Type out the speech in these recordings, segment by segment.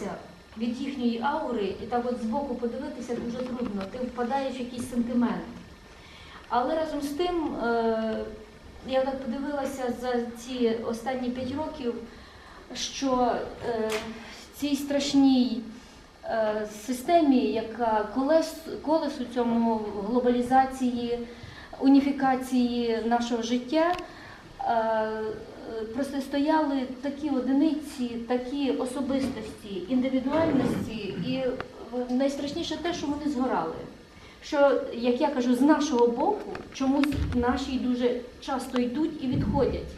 відволіктися від їхньої аури і так от збоку подивитися дуже трудно. Ти впадаєш в якийсь сентимент. Але разом з тим, е, я так подивилася за ці останні п'ять років, що е, цій страшній е, системі, яка колес, колесу цьому глобалізації, уніфікації нашого життя, е, протистояли такі одиниці, такі особистості, індивідуальності, і е, найстрашніше те, що вони згорали. Що, як я кажу, з нашого боку чомусь наші дуже часто йдуть і відходять.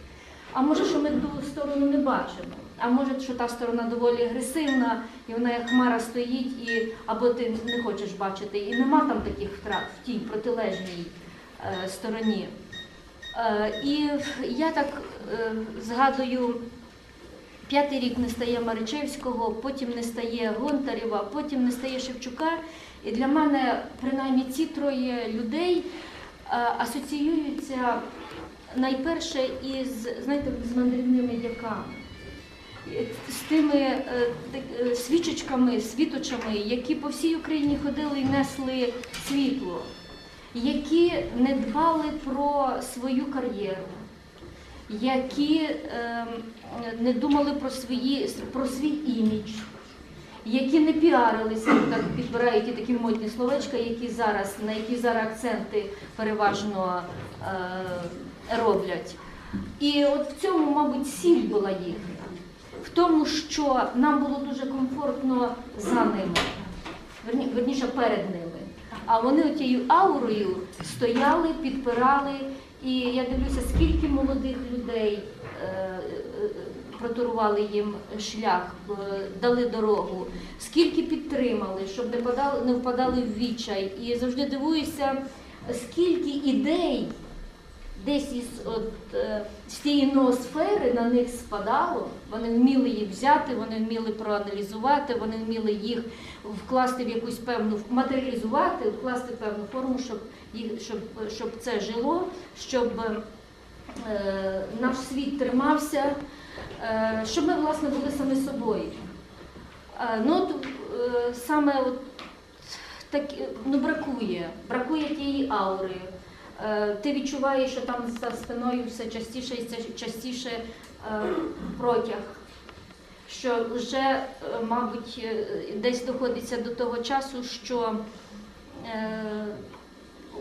А може, що ми ту сторону не бачимо, а може, що та сторона доволі агресивна, і вона як хмара стоїть, і або ти не хочеш бачити, і нема там таких втрат в тій протилежній е, стороні. Е, і я так е, згадую, п'ятий рік не стає Маричевського, потім не стає Гонтарєва, потім не стає Шевчука. І для мене принаймні ці троє людей е, асоціюються найперше із знаєте, з мандрівними дяками. З тими свічечками, світочами, які по всій Україні ходили і несли світло, які не дбали про свою кар'єру, які ем, не думали про, свої, про свій імідж, які не піарилися, так підбирають і такі модні словечка, які зараз, на які зараз акценти переважно е, роблять. І от в цьому, мабуть, сіль була їхня. В тому, що нам було дуже комфортно за ними, верніше перед ними. А вони тією аурою стояли, підпирали. І я дивлюся, скільки молодих людей е, е, протурували їм шлях, е, дали дорогу, скільки підтримали, щоб не впадали в відчай. І завжди дивуюся, скільки ідей десь із от, е, з тієї ноосфери на них спадало. Вони вміли їх взяти, вони вміли проаналізувати, вони вміли їх вкласти в якусь певну матеріалізувати, вкласти в певну форму, щоб їх щоб, щоб це жило, щоб е, наш світ тримався, е, щоб ми власне були самі собою. Е, ну, от, е, саме от, так, ну, бракує, бракує тієї аури. Е, Ти відчуваєш, що там за спиною все частіше і частіше е, протяг. Що вже, е, мабуть, десь доходиться до того часу, що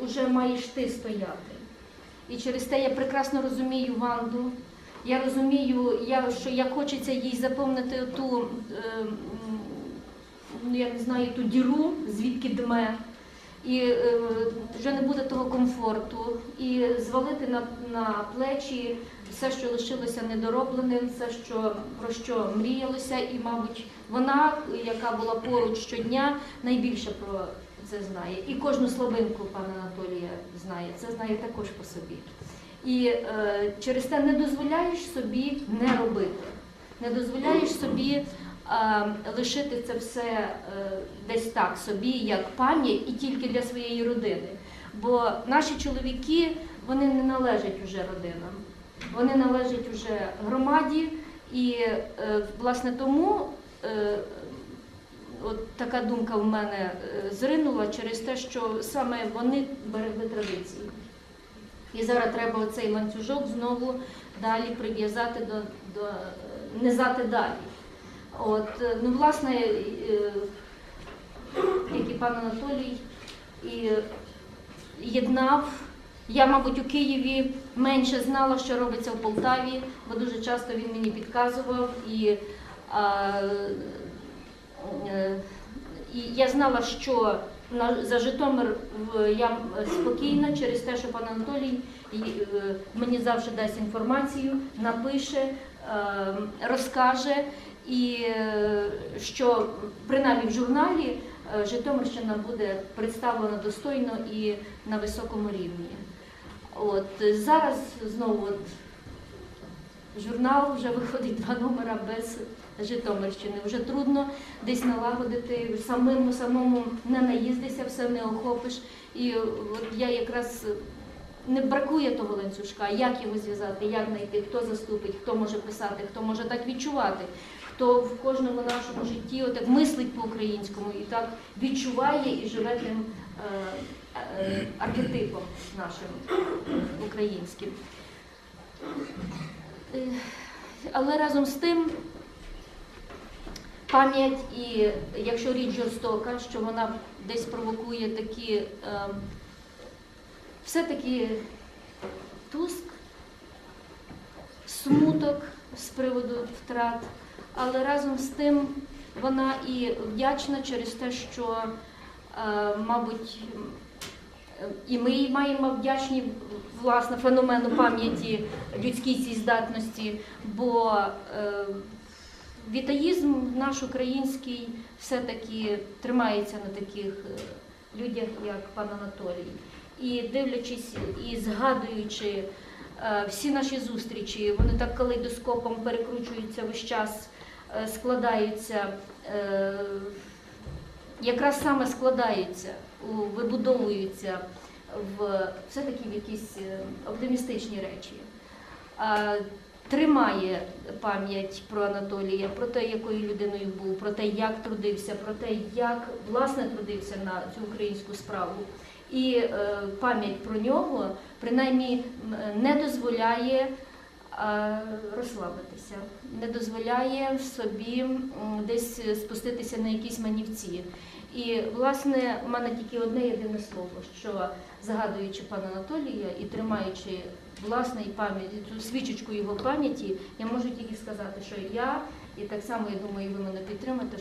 вже маєш ти стояти. І через те я прекрасно розумію Ванду. Я розумію, я, що як хочеться їй заповнити ту, ну, я не знаю, ту діру, звідки дме і е, вже не буде того комфорту, і звалити на, на плечі все, що лишилося недоробленим, все, що про що мріялося, і, мабуть, вона, яка була поруч щодня, найбільше про це знає. І кожну слабинку пана Анатолія знає. Це знає також по собі. І е, через те не дозволяєш собі не робити, не дозволяєш собі лишити це все е, десь так собі, як пам'ять, і тільки для своєї родини. Бо наші чоловіки вони не належать уже родинам, вони належать уже громаді, і е, власне тому. е, От така думка в мене зринула через те, що саме вони берегли традиції. І зараз треба оцей ланцюжок знову далі прив'язати до, до низати далі. От, е, ну, власне, е, як і пан Анатолій, і єднав. Я, мабуть, у Києві менше знала, що робиться в Полтаві, бо дуже часто він мені підказував. І, а, е, і я знала, що на, за Житомир я спокійна через те, що пан Анатолій мені завжди дасть інформацію, напише, розкаже, і е, що принаймні в журналі е, Житомирщина буде представлена достойно і на високому рівні. От зараз знову от, журнал вже виходить два номера без Житомирщини. Вже трудно десь налагодити, самому самому не наїздися, все не охопиш. І от я якраз не бракує того ланцюжка, як його зв'язати, як знайти, хто заступить, хто може писати, хто може так відчувати, хто в кожному нашому житті отак мислить по-українському і так відчуває і живе тим е, е, архетипом нашим українським. Е, Але разом з тим пам'ять і якщо річ жорстока, що вона десь провокує такі все-таки туск, смуток з приводу втрат, але разом з тим вона і вдячна через те, що, е, мабуть, і ми маємо вдячні власне феномену пам'яті людській цій здатності, бо е, вітаїзм наш український все-таки тримається на таких е, людях, як пан Анатолій. І дивлячись і згадуючи е, всі наші зустрічі, вони так калейдоскопом перекручуються весь час, е, складаються, е, якраз саме складаються, вибудовуються в все-таки в якісь оптимістичні речі. Тримає пам'ять про Анатолія, про те, якою людиною був, про те, як трудився, про те, як власне трудився на цю українську справу. І е, пам'ять про нього принаймні не дозволяє е, розслабитися, не дозволяє собі десь спуститися на якісь манівці. І власне в мене тільки одне єдине слово, що згадуючи пана Анатолія і тримаючи власне і пам'ять цю свічечку його пам'яті, я можу тільки сказати, що я і так само я думаю, ви мене підтримаєте.